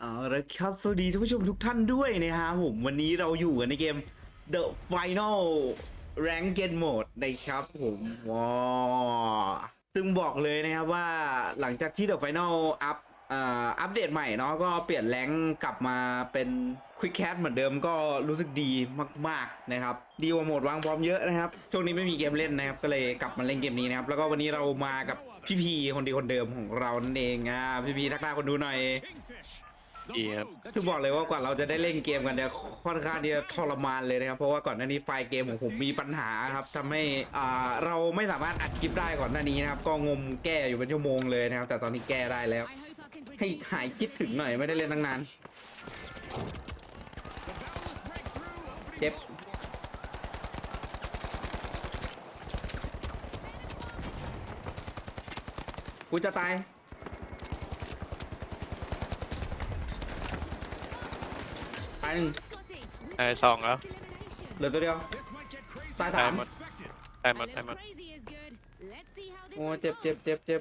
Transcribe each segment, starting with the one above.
เอาละครับ สวัสดีท่านผู้ชมทุกท่านด้วยนะครับผมวันนี้เราอยู่กันในเกม The Final Ranked Mode นะครับผมว้าซึ่งบอกเลยนะครับว่าหลังจากที่ The Final อัพอัปเดตใหม่เนาะก็เปลี่ยนแรงกลับมาเป็น Quick Cat เหมือนเดิมก็รู้สึกดีมากๆนะครับ ดีกว่าโหมดวางพร้อมเยอะนะครับ ช่วงนี้ไม่มีเกมเล่นนะครับ ก็เลยกลับมาเล่นเกมนี้นะครับ แล้วก็วันนี้เรามากับพี่พีคนดีคนเดิมของเรานั่นเองอะพี่พีทักทายคนดูหน่อย ดีครับคือบอกเลยว่ากว่าเราจะได้เล่นเกมกันเนี่ยค่อนข้างที่จะทรมานเลยนะครับเพราะว่าก่อนหน้านี้ไฟล์เกมของผมมีปัญหาครับทำให้อ่าเราไม่สามารถอัดคลิปได้ก่อนหน้านี้นะครับก็งมแก้อยู่เป็นชั่วโมงเลยนะครับ แต่ตอนนี้แก้ได้แล้ว ให้หายคิดถึงหน่อยไม่ได้เล่นตั้งนานเจ็บกูจะตายายหนึ่งไอ้สองแล้วเหลือตัวเดียวตายตาสายมหมดตายหมดตายหมดโอ้เจ็บเจ็บเจ็บเจ็บ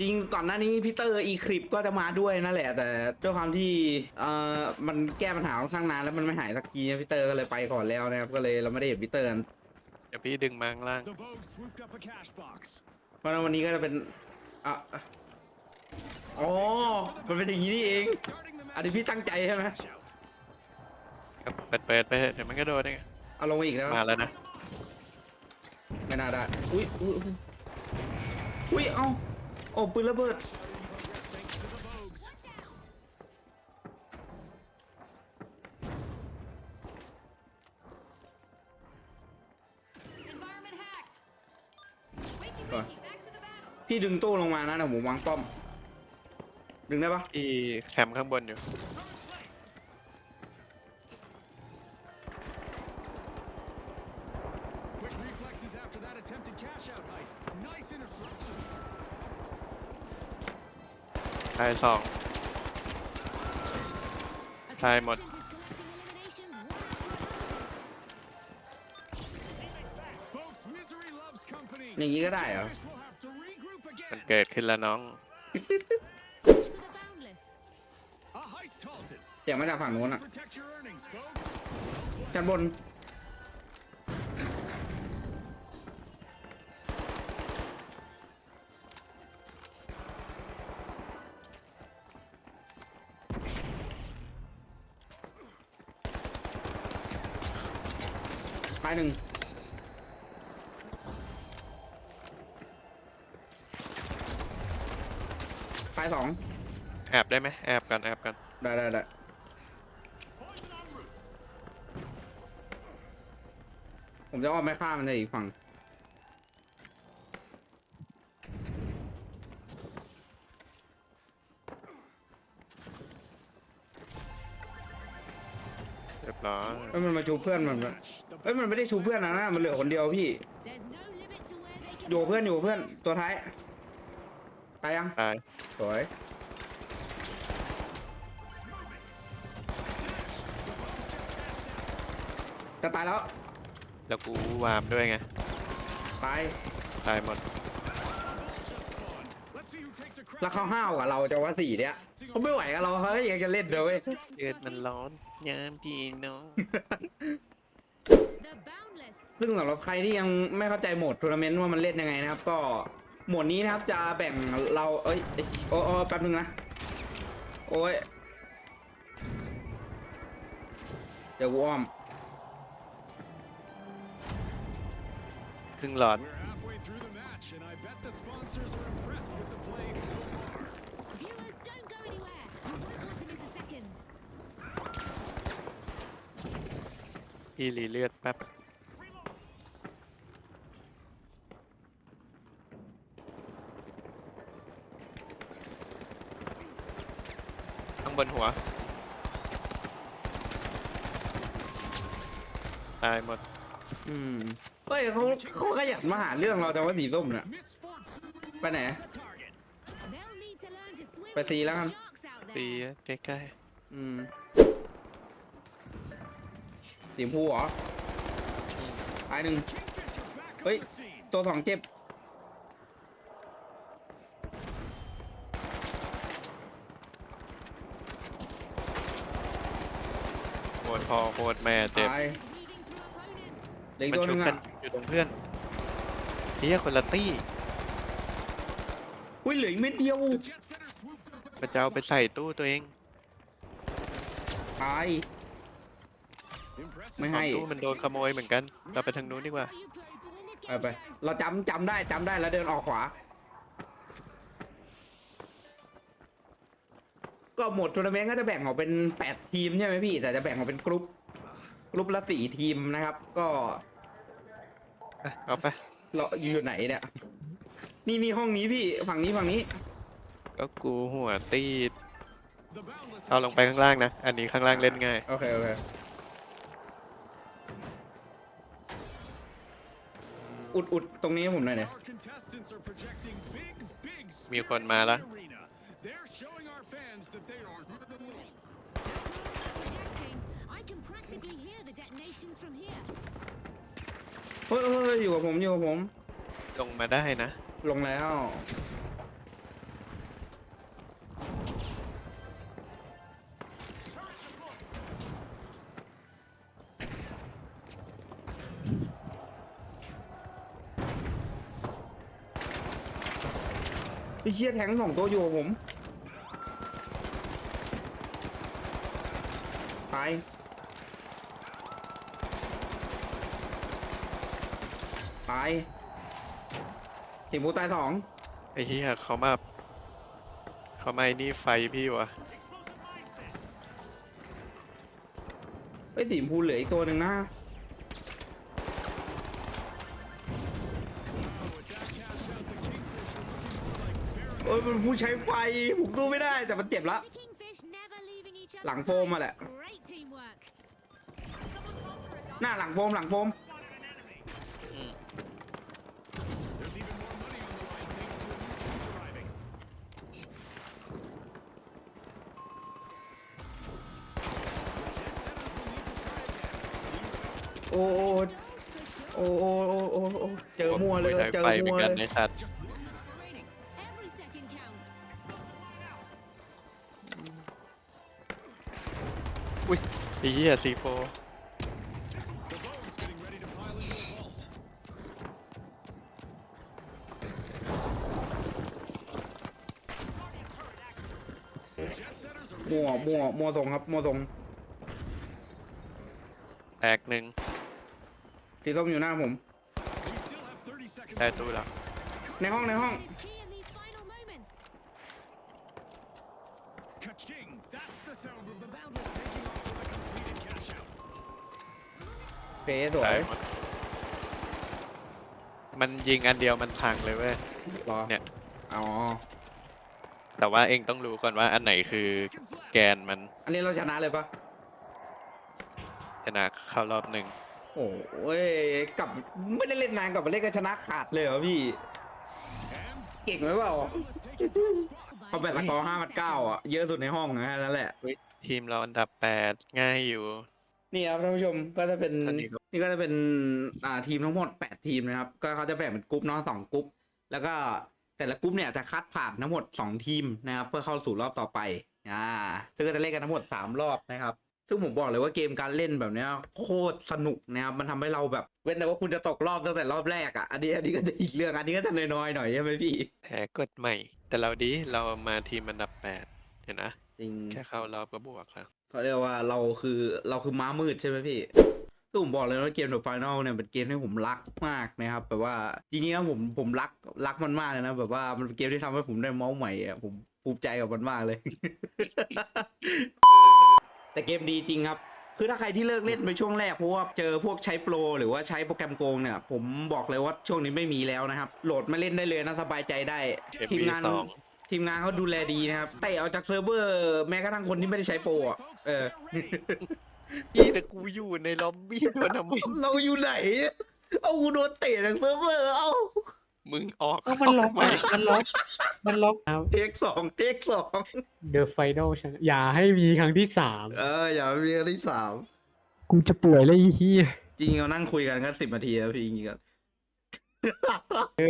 จริงก่อนหน้านี้พีเตอร์อีคลิปก็จะมาด้วยนั่นแหละ แต่ด้วยความที่เอ่อมันแก้ปัญหาค่อนข้างนานแล้วมันไม่หายสักทีพีเตอร์ก็เลยไปก่อนแล้วนะครับก็เลยเราไม่ได้เห็นพีเตอร์กันเดี๋ยวพี่ดึงมาข้างล่าง The Vogue swooped up a cash box. เพราะฉะนั้นวันนี้ก็จะเป็นอะอะอ๋อมันเป็นอย่างนี้นี่เอง Starting the อันนี้พี่ตั้งใจใช่ไหม match out. ก็เปิดเปิดไปเถอะเดี๋ยวมันก็โดนได้ไงเอาลงมาอีกแล้วมาแล้วนะไม่น่าได้อุ้ยอุ้ยอุ้ยอุ้ยเอ้าโอ้ปืนระเบิด Thanks to the Vogues. ก่อนพี่ดึงตู้ลงมานะเดี๋ยวผมวางป้อม ดึงได้ปะที่แคมป์ข้างบนอยู่ สองตายหมด Folks, misery loves company. อย่างนี้ก็ได้เหรอ Fish will have to regroup มัน again. เกิดขึ้นแล้วน้อง A heist halted. เสียงมาจากฝั่งนู้นอะ Protect your earnings, folks. ชั้นบน หนึ่งตายสองแอบได้ไหมแอบกันแอบกันได้ได้ได้ผมจะอ้อมไม่ข้ามมันจะอีกฝั่ง เอ้ยมันมาชูเพื่อนมันมัน Match. The เอ้ยมันไม่ได้ชูเพื่อนนะนะมันเหลือคนเดียวพี่อยู่กับเพื่อนอยู่กับเพื่อนตัวท้ายตายยังตายสวยจะตายแล้วแล้วกูวามด้วยไง ตายตายหมด Let's see who takes a crack. แล้วเขาห้าวกับเราจะว่าสี่เนี่ยเขาไม่ไหวกับเราเขาอยากจะเล่นเดี๋ยวเว้ยเกิดมันร้อน ยามพี่น้องซึ่งสำหรับใครที่ยังไม่เข้าใจโหมดทัวร์นาเมนต์ว่ามันเล่นยังไงนะครับ ก็โหมดนี้นะครับจะแบ่งเราเอ้ยเอ้ยโอ้โอ้แป๊บนึงนะ โอ้ย เดี๋ยวกูอ้อม ครึ่งหลอด We're halfway through the match, and I bet the sponsors are พี่รีเลือดแป๊บ ข้างบนหัว ตายหมด อืมเฮ้ยเขาเขาขยันมาหาเรื่องเราแต่ว่าสีส้มเนี่ย Misfortune ไปไหน the target. ไปซีแล้วกัน ตีใกล้อืม สีชมพูเหรอตายหนึ่ง Kingfisher back Wait. on the scene. ตัวสองเจ็บคตรพ่อโคตรแม่เจ็บตาย Leading through opponents. เหลืออีกมันตัวหชุนึบงกัอะนอยู่ตรงเพื่อนเฮียคนละตี้อุ้ยเหลืออีกเม็ดเดียว The jet setter swooped over. มันจะเอาไปใส่ตู้ตัวเองตาย Impressive. ไม่ให้ตู้มันโดนขโมยเหมือนกัน เราไปทางนู้นดีกว่า How you play to win this ไป game ไป show. เราจำจำได้จำได้แล้วเดินออกขวา ก็หมดทัวร์นาเมนต์ก็จะแบ่งออกเป็นแปดทีมใช่ไหมพี่ แต่จะแบ่งออกเป็นกรุ๊ปกรุ๊ปละสี่ทีมนะครับ ก็อะเอาไปเราอยู่ไหนเนี่ย นี่นี่ห้องนี้พี่ฝั่งนี้ฝั่งนี้ก็กูหัวตีด The boundless เอาลงไปข้างล่างนะ อันนี้ข้างล่างเล่นง่าย โอเคโอเค อุดอุดตรงนี้ให้ผมหน่อยเนี่ย Our contestants are projecting big, big มีคน spirit มา in แล้ว the arena. They're showing our fans that they are That's not projecting. I can practically hear the detonations from here. เฮ้ยเฮ้ยเฮ้ยอยู่กับผมอยู่กับผม ลงมาได้นะ ลงแล้ว เชี่ยแทงสองตัวอยู่กับผมตายตายสิงห์บูตายสองไอ้เหี้ยเขามาเขามาไอ้นี่ไฟพี่วะไอ้ยสีชมพูเหลืออีกตัวหนึ่งนะ โอ้ยมันผู้ใช้ไฟบุกตู้ไม่ได้แต่มันเจ็บละ หลังโฟมมาแหละ หน้าหลังโฟมหลังโฟม โอ้โอ้โอ้โอ้เจอมัวเลยเจอมัวเลย ไสัตว์ อุ้ยไอ้เหี้ยซีโฟ The boat's getting ready to pile into a vault. The jet setters are มั่วมั่วมั่วตรงครับมั่วตรงแตกหนึ่งสีส้มอยู่หน้าผม We still have 30 seconds. ได้ตู้แล้วในห้องในห้อง เป๊ะสวได้ยหมดมันยิงอันเดียวมันพังเลยเว้ย รอเนี่ย อ๋อ แต่ว่าเองต้องรู้ก่อนว่าอันไหนคือ Seconds left. แกนมันอันนี้เราชนะเลยปะชนะเข้ารอบหนึ่งโอ้ยกลับไม่ได้เล่นนานกลับมาเล่นก็ชนะขาดเลยเหรอพี่ And เก่งไหมเปล่า boundless taking top spot. เขาเป็นสกอร์ห้าพันเก้าอะ เยอะสุดในห้องนะนั่นแหละ ทีมเราอันดับแปดง่ายอยู่ นี่ครับท่านผู้ชมก็จะเป็นอันนี้ก็นี่ก็จะเป็นอ่าทีมทั้งหมด8ทีมนะครับ ก็เขาจะแบ่งเป็นกรุ๊ปเนาะสองกรุ๊ปแล้วก็แต่ละกรุ๊ปเนี่ยจะคัดผ่านทั้งหมด2ทีมนะครับ เพื่อเข้าสู่รอบต่อไปอ่าซึ่งก็จะเล่นกันทั้งหมด3รอบนะครับ ซึ่งผมบอกเลยว่าเกมการเล่นแบบเนี้ยโคตรสนุกนะครับมันทำให้เราแบบเว้นแต่ว่าคุณจะตกรอบตั้งแต่รอบแรกอะอันนี้อันนี้ก็จะอีกเรื่องอันนี้ก็จะน้อยๆหน่อยใช่ไหมพี่แพ้กฎใหม่ แต่เราดีเรามาทีมอันดับแปดเห็นนะ จริง แค่เข้ารอบก็บวกแล้ว เขาเรียกว่าเราคือเราคือม้ามืดใช่ไหมพี่คือผมบอกเลยว่าเกม The Final เนี่ยเป็นเกมที่ผมรักมากนะครับแบบว่าจริงๆแล้วผมผมรักรักมันมากเลยนะแบบว่ามันเป็นเกมที่ทำให้ผมได้เมาส์ใหม่อะผมภูมิใจกับมันมากเลย แต่เกมดีจริงครับ คือถ้าใครที่เลิกเล่นไปช่วงแรกเพราะว่าเจอพวกใช้โปร หรือว่าใช้โปรแกรมโกงเนี่ย ผมบอกเลยว่าช่วงนี้ไม่มีแล้วนะครับ โหลดมาเล่นได้เลยนะสบายใจได้ทีมงาน MV สอง ทีมงานเขาดูแลดีนะครับเตะออกจากเซิร์ฟเวอร์ แม้กระทั่งคนที่ไม่ได้ใช้โปรอะเออพี่แต่กูอยู่ในล็อบบี้มันทำไมเราอยู่ไหน เอากูโดนเตะจากเซิร์ฟเวอร์เอ้ามึงออกก็มันล็อกเข้าอะมามันล็อกมันล็อกเอาเทคสองเทคสองเดอะไฟนอลอย่าให้มีครั้งที่สามเอออย่ามีอันที่สามกูจะป่วยเลยไอ้เฮียจริงๆเรานั่งคุยกันกันสิบนาทีแล้วพี่จริงๆกันเออ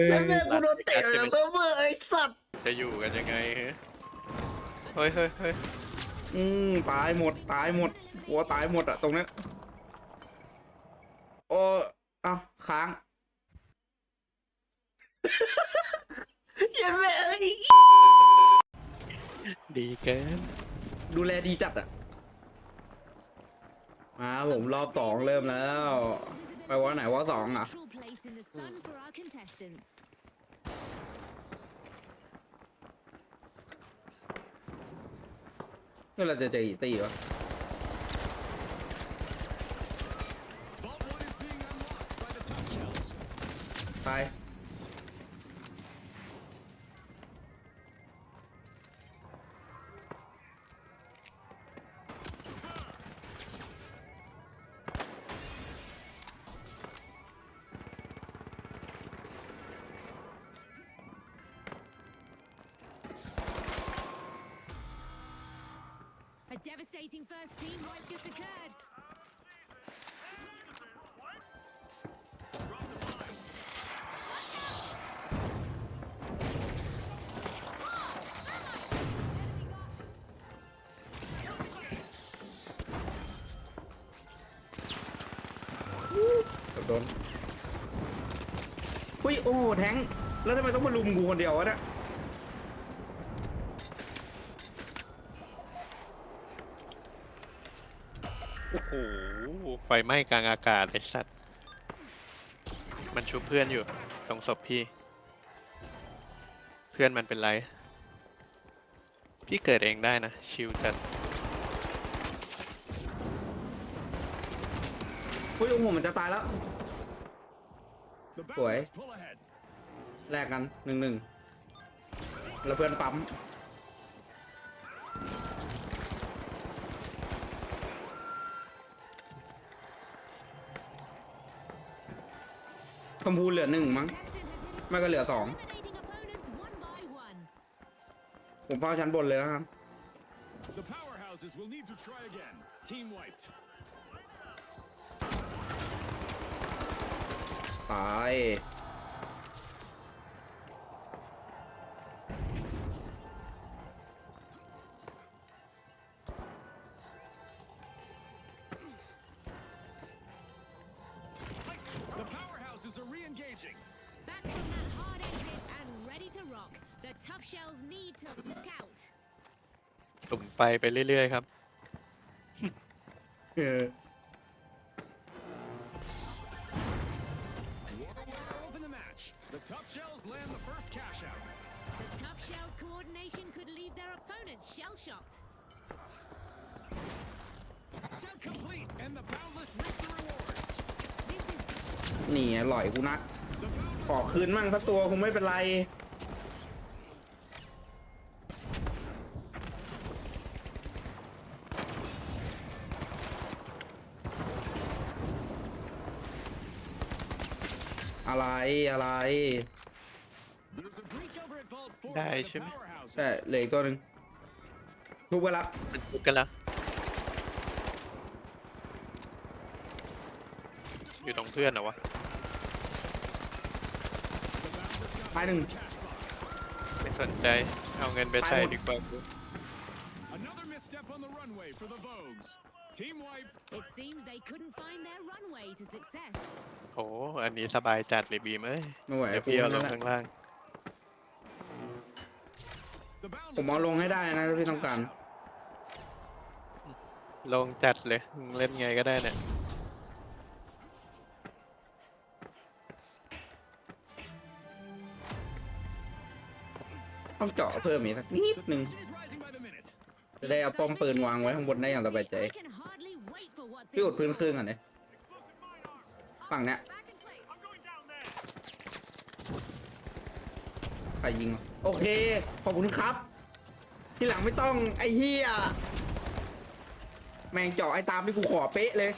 แล้วแม่งกูโดนเตะจากเซิร์ฟเวอร์ไอ้สัตว์จะอยู่กันยังไงฮะเฮ้ยเฮ้ยเฮ้ยอืมตายหมดตายหมดวัวตายหมดอะตรงเนี้ยโอ้เอ้าค้างเยันแม่เอ้ยดีเกินดูแลดีจัดอะมาผมรอบสองเริ่มแล้ว ไปวันไหนวันสองอะ Neutral place in the sun for our contestants. เมื่อเราจะ devastating first team wipe just occurred. Tập đốn อุ้ยโอ้โหแทงค์แล้วทำไมต้องมาลุมกูคนเดียววะเนี่ย ไฟไหม้กลางอากาศไอสัตว์ มันชุบเพื่อนอยู่ ตรงศพพี่ เพื่อนมันเป็นไร พี่เกิดเองได้นะ ชิวจัดอุ้ยโอ้โหมันจะตายแล้ว The Boy. Bounties pull ahead. แลกกันหนึ่งหนึ่งแล้วเพื่อนปั๊ม มพูเหลือหนึ่งมั้ง Contestant has hit his ไม่ก็เหลือสอง eliminating opponents one by one. ผมเฝ้าชั้นบนเลยนะครับ The powerhouses will need to try again. Team wiped. ตาย re-engaging. Back from that hard exit and ready to rock. The tough shells need to look out. ตุ่มไฟไปเรื่อยๆครับ เออ War winner open the match. The tough shells land the first cash out. The tough shells coordination could leave their opponents shell shocked. Done complete, and the boundless reap the rewards. This is นี่ไงหล่อยกูนัก The boundless ขอคืนมั่งสักตัวคงไม่เป็นไร อะไรอะไร There's a breach over at Vault 4ได้ by the ใช่ไหม powerhouses. ใช่เหลืออีกตัวหนึ่งทุกเวลามันทุบกันแล้ว อยู่ตรงเพื่อนเหรอวะ ตายหนึ่งไม่สนใจ เอาเงินไปใส่ดีกว่า Another misstep on the runway for the Vogues. Team wipe. It seems they couldn't find their runway to success. โห อันนี้สบายจัดเลยบีมเอ้ยไม่ไหวเดี๋ยวกูพี่เอาลนั่งนแหละข้างล่าง The boundless ผมเอาลงให้ได้นะถ้าพี่ต้องการลงจัดเลยมึงเล่นไงก็ได้เนี่ย ต้องเจาะเพิ่มอีกสักนิดหนึ่งจะได้เอาป้อมปืนวางไว้ข้างบนได้อย่างสบายใจพี่อุดพื้นครึ่งอะเนี่ยฝั่งเนี้ยใครยิง โอเค ขอบคุณครับ ที่หลังไม่ต้องไอ้เหี้ยแม่งเจาะไอ้ตามที่กูขอเป๊ะเลย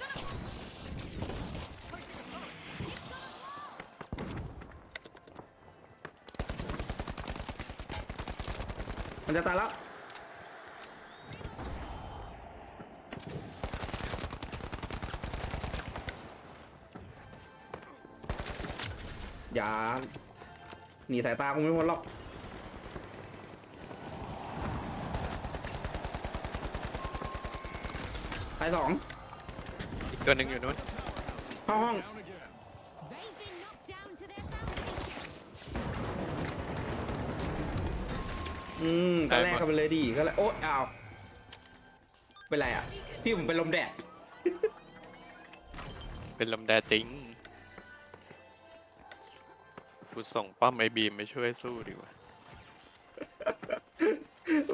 มันจะตายแล้วอย่าหนีสายตาคงไม่พ้นหรอกตายสองอีกตัวหนึ่งอยู่นู้นเข้าห้อง อืมก็แลกกันไปเลยดิก็แลกโอ๊ยอ้าวเป็นไรอะ พี่ผมเป็นลมแดด เป็นลมแดดจริง กูส่งป้อมไอบีมไปช่วยสู้ดีกว่า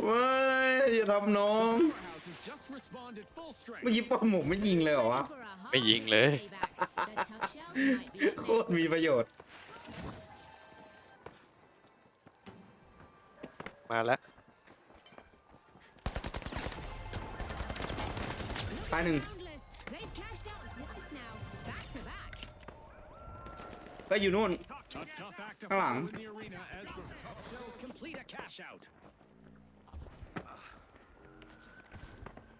ไม่อย่าทำน้อง Powerhouse has just responded full strength. เมื่อกี้ป้อมผมไม่ยิงเลยเหรอวะ For a hard ไม่ยิงเลย payback. The tough shells might be up โค next. ตรมีประโยชน์ มาแล้วตายหนึ่ง Boundless. They've cashed out twice now, back to back. ก็อยู่นู่น A tough act to Come follow on. in the arena as the tough shells complete a cash out.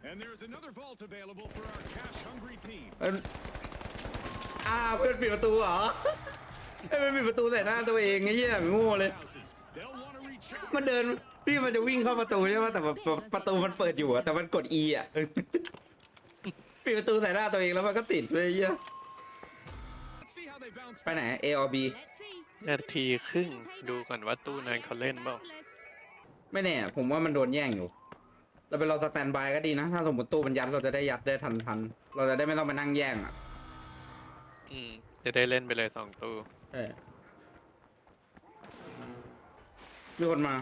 And there's another vault available for our cash hungry team. เอ้ยอ้าวเพื่อนปิดประตูเหรอเอ้ยมันปิดประตูใส่หน้าตัวเองไอ้เหี้ยโง่เลย มันเดินพี่มันจะวิ่งเข้าประตูใช่ไหมแต่ว่าประประตูมันเปิดอยู่อะแต่มันกด E อะปิดประตูใส่หน้าตัวเองแล้วมันก็ติดเลยไอ้เหี้ย Let's see how they bounce ไปไหน A or B Let's see. นาทีครึ่งดูก่อนว่าตู้นั้นเขาเล่นเปล่า Boundless. ไม่แน่ ผมว่ามันโดนแย่งอยู่ เราไปรอสแตนบายก็ดีนะ ถ้าสมมติตู้มันยัดเราจะได้ยัดได้ทันทันๆเราจะได้ไม่ต้องมานั่งแย่งอะ อืม จะได้เล่นไปเลยสองตู้ เออ มีคนมา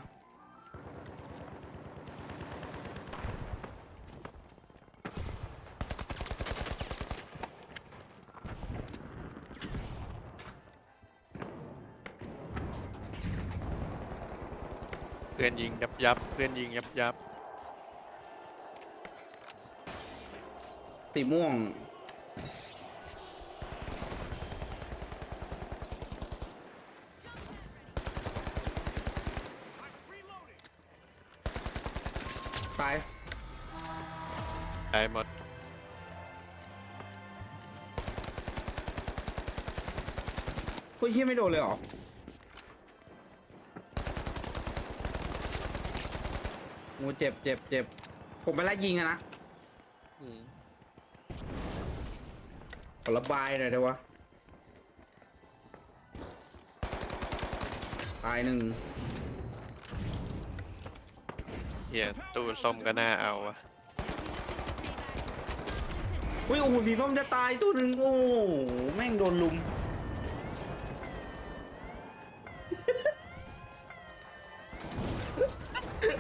เพื่อนยิงยับยับเพื่อนยิงยับยับ สีม่วง ตาย ได้หมด เฮ้ยเฮียไม่โดนเลยเหรอ โอ้เจ็บเจ็บเจ็บ ผมไปไล่ยิงอะนะอืมขอระบายหน่อยเถอะวะ ตายหนึ่งเฮียตู้ส้มก็น่าเอาอะ อุ้ยโอ้โหสีส้มจะตายตัวหนึ่งโอ้โหแม่งโดนลุม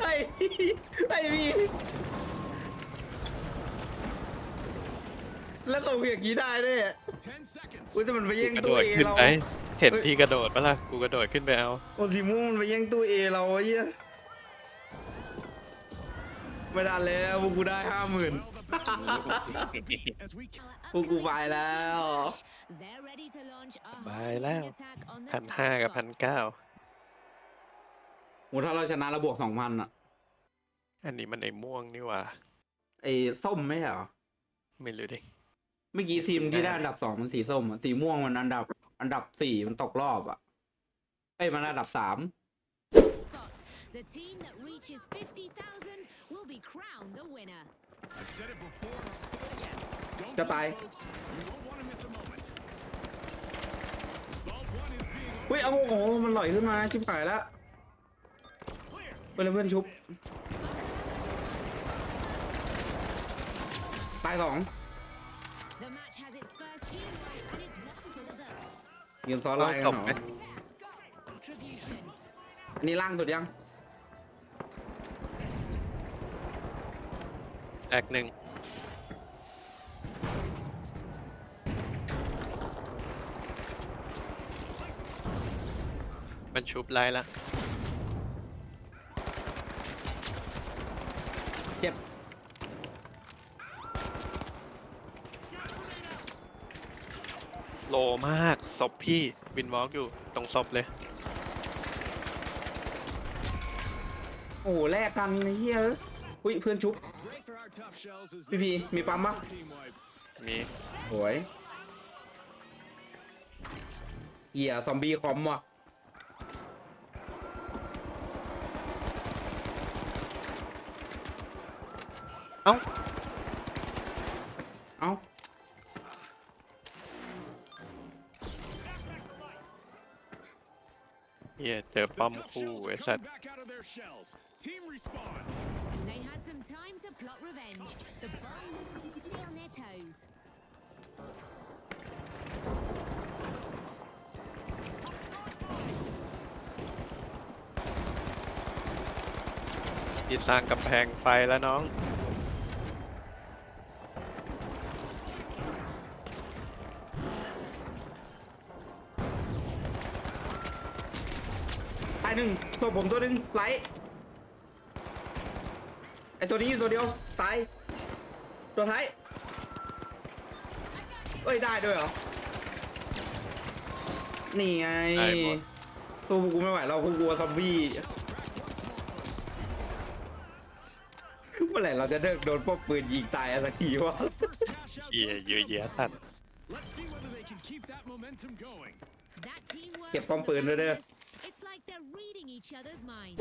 ไอ้ไอ้พี่แล้วลงอย่างนี้ได้ด้วย10 seconds. อุ้ยแต่มันไปแย่งกระโดตู้ดเอขึ้นเรา ไปเห็นเฮ้ยพี่กระโดดปะล่ะกูกระโดดขึ้นไปเอาโอ้สีม่วงมันไปแย่งตู้เอเราไอ้เหี้ยไม่ได้แล้วพวกกูได้ห้าหมื่น As we Our พวกกูไป upcoming แล้ว team They're ready to launch a ไปแล้ว hard attack on the พัน top ห้ากับ spot. พันเก้าโหถ้าเราชนะเราบวกสองพันอะอันนี้มันไอ้ม่วงนี่หว่าไอ้ส้มไม่ใช่เหรอ ไม่รู้ดิ เมื่อกี้ทีมที่ได้อันดับสองมันสีส้มอะสีม่วงมันอันดับ อันดับสี่มันตกรอบอะเอ้ยมันอันดับสาม Top spot. The team that reaches 50,000 will be crowned the winner. I've said it before, and I'll say it again. Don't จะตาย blink, folks. You won't want to miss a moment. Vault 1 is being เฮ้ยเอาโอ้โหมันลอยขึ้นมาชิบหายแล้ว clear. ไปเลยเพื่อนชุบ ตายสอง The match has its first team wipe and it's one for the books. ยืนซ้อนไล่กันเหรอเอาตบไหม Go. Contribution. อันนี้ล่างสุดยัง แอคหนึ่งมันชุบไล่ละเจ็บโลมากศพพี่วินวอล์กอยู่ตรงศพเลย โอ้โหแลกกันไอ้เหี้ยอุ้ยเพื่อนชุบ Great for our tough shells as PP, they mi suffer pamba. another team wipe. มีสวยเหี้ยซอมบี้คอมว่ะเอ้า เอ้า เฮียเจอป้อม The tough คู่ shells ไอ้ are สัต coming ว์ some time to plot revenge. The bomb stay on their toes. ที่สร้างกำแพงไฟแล้วน้อง ตายหนึ่งตัวผมตัวหนึ่งไลท์ไอ ตัวนี้อยู่ตัวเดียวตายตัวท้ายเอ้ยได้ด้วยเหรอ นี่ไงได้หมด ตัวกูไม่ไหวเราพวกกูซอมบี้เมื่อไหร่เราจะเลิกโดนป้อมปืนยิงตายอะสักทีวะ First cash out เฮีย goes เยอะ to แยะสัตว์ Let's see whether they can keep that momentum going. That teamwork เก็บป้อม from ปืน the ด้วยเด้อ Boundless, It's like they're reading each other's minds.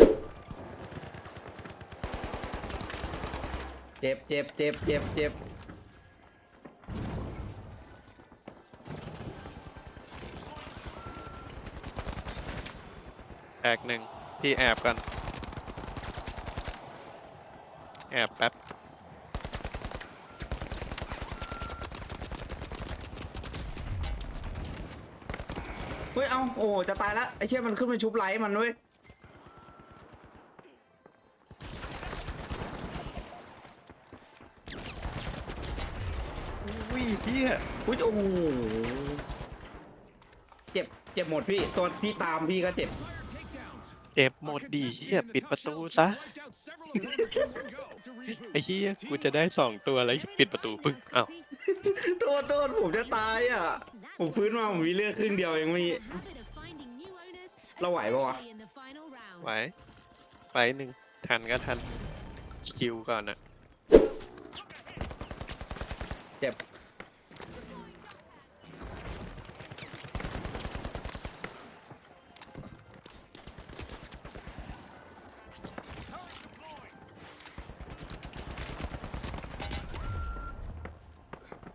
เจ็บเจ็บเจ็บเจ็บเจ็บแอกหนึ่งพี่แอบกันแอบแป๊บเฮ้ย เอาโอ้ จะตายแล้ว ไอ้เชี่ยมันขึ้นไปชุบไลท์มันเว้ย เฮียอุ้ยโอ้โหเจ็บเจ็บหมดพี่ตัวพี่ตามพี่ก็เจ็บ Fire takedowns. เจ็บหม Our ดดี contestant เฮีย in the ปิด tough ประตู shells ซะ just wiped out several opponents in one go to reboot. ไอ้เฮียกูจะได้สองตัวแล้วปิดประตูปึ้งอ้าว Scotty. โทษโทษผมจะตายอะ ผมฟื้นมาผมมีเลือดครึ่งเดียวเองมี The habit of finding new owners, เราไหวปะวะ especially in the final round. ไหวไปหนึ่งทันก็ทันคิวก่อนอะเจ็บ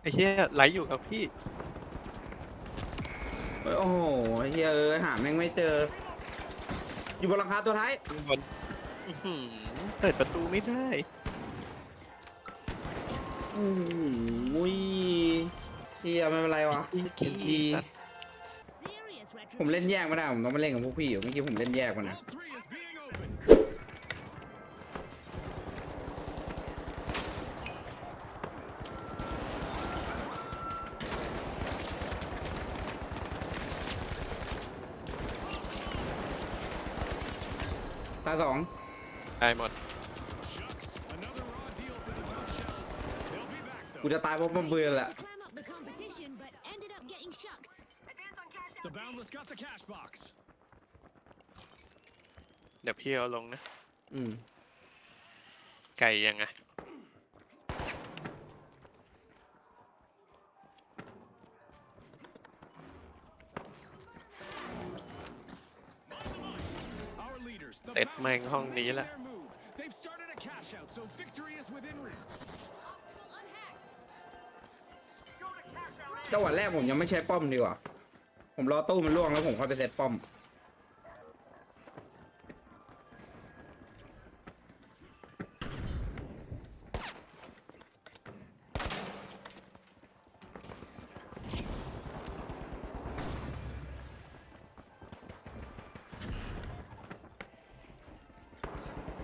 ไอ้เฮียไหลอยู่กับพี่โอ้โหเฮียเออหาแม่งไม่เจอ อยู่บนหลังคาตัวท้ายข้างบนอื้อหือเปิดประตูไม่ได้ อืมอุ้ยเฮียไม่เป็นไรวะอีกทีเอ็นที Serious ผมเล่นแยกไม่ได้ผมต้องมาเล่นกับพวกพี่อยู่เมื่อกี้ผมเล่นแยกมานะ Vault 3 is สองได้หมด Shucks. Another raw deal for the tough shells. They'll be back กู though. จะตายเพราะป้อมปืนแหละ To climb up the competition, but ended up getting shucked. The Boundless got the cash box. เดี๋ยวพี่เอาลงนะ อืมไก่ยังไง แม่ง Boundless ห้อง are นี้ making แหละ their move. They've started a cash out, so victory is within reach. จังหวะแรกผมยังไม่ใช้ป้อมดีกว่า ผมรอตู้มันล่วงแล้วผมค่อยไปเซตป้อม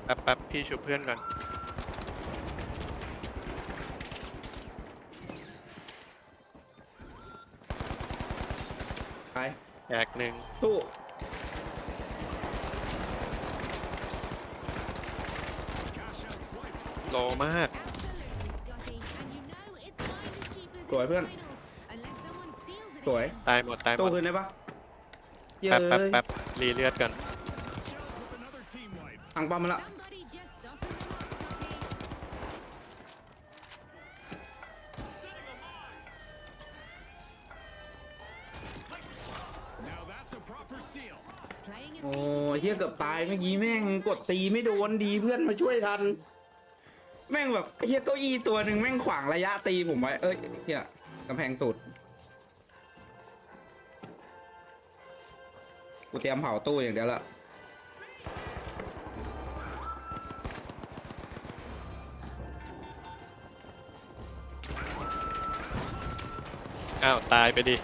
แป๊บแป๊บพี่ชุบเพื่อนก่อน ไปแอกหนึ่งตู้ Cash out swiped. โลมาก Absolutely, Scotty. And you know it's finders keepers Rồi, in the Phương. finals, unless someone steals it สวย again. ตายหมดตายหมตู้ดคืนได้ปะเย้แป๊บแป๊บยแป๊บรีเลือดก่อน Tough shells with another team wipe. พังป้อมมาละ เกือบตายเมื่อกี้แม่งกดตีไม่โดนดีเพื่อนมาช่วยทัน แม่งแบบไอ้เฮียเก้าอี้ตัวหนึ่งแม่งขวางระยะตีผมไว้ เอ้ยเฮียกำแพงตุดกูเตรียมเผาตู้อย่างเดียวละอ้าว ตายไปดิ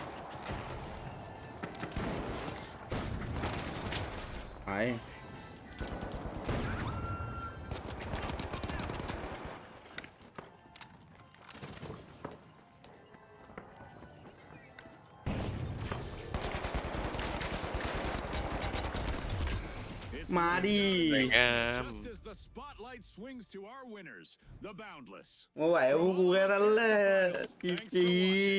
มาดิสวยงาม Just as the spotlight swings to our winners, the Boundless. มาไหวพวกกูแค่นั้นแหละจีจี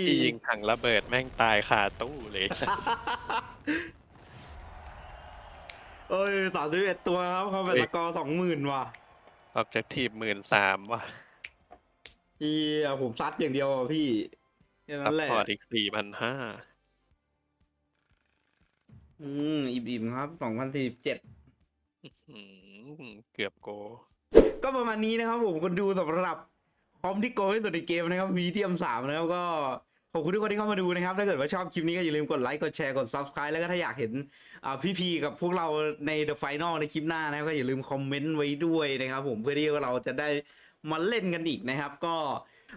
ที่ยิงถังระเบิดแม่งตายคาตู้เลยสัส เอ้ยสามสิบเอ็ดตัวครับเขาเป็นเฮ้ยตะกอสองหมื่นว่ะออบเจกทีฟหมื่นสามว่ะพี่ผมซัดอย่างเดียวอะพี่แค่ซันั้พนแหละ พอร์ตอีกสี่พันห้าอืมอิ่มๆครับสองพันสี่เจ็ด เกือบโก ก็ประมาณนี้นะครับผมคนดูสำหรับคอมที่โกงที่สุดในเกมนะครับมีเทียมสามนะครับก็ ขอบคุณทุกคนที่เข้ามาดูนะครับ ถ้าเกิดว่าชอบคลิปนี้ก็อย่าลืมกดไลค์กดแชร์กด subscribe แล้วก็ถ้าอยากเห็นอ่าพี่พีกับพวกเราใน The Final ในคลิปหน้านะครับก็อย่าลืมคอมเมนต์ไว้ด้วยนะครับผมเพื่อที่ว่าเราจะได้มาเล่นกันอีกนะครับ ก็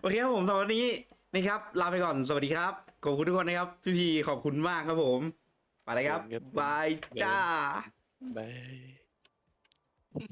โอเคครับผมสำหรับวันนี้นะครับลาไปก่อนสวัสดีครับ ขอบคุณทุกคนนะครับ พี่พีขอบคุณมากครับผมไปเลยครับบายจ้าบาย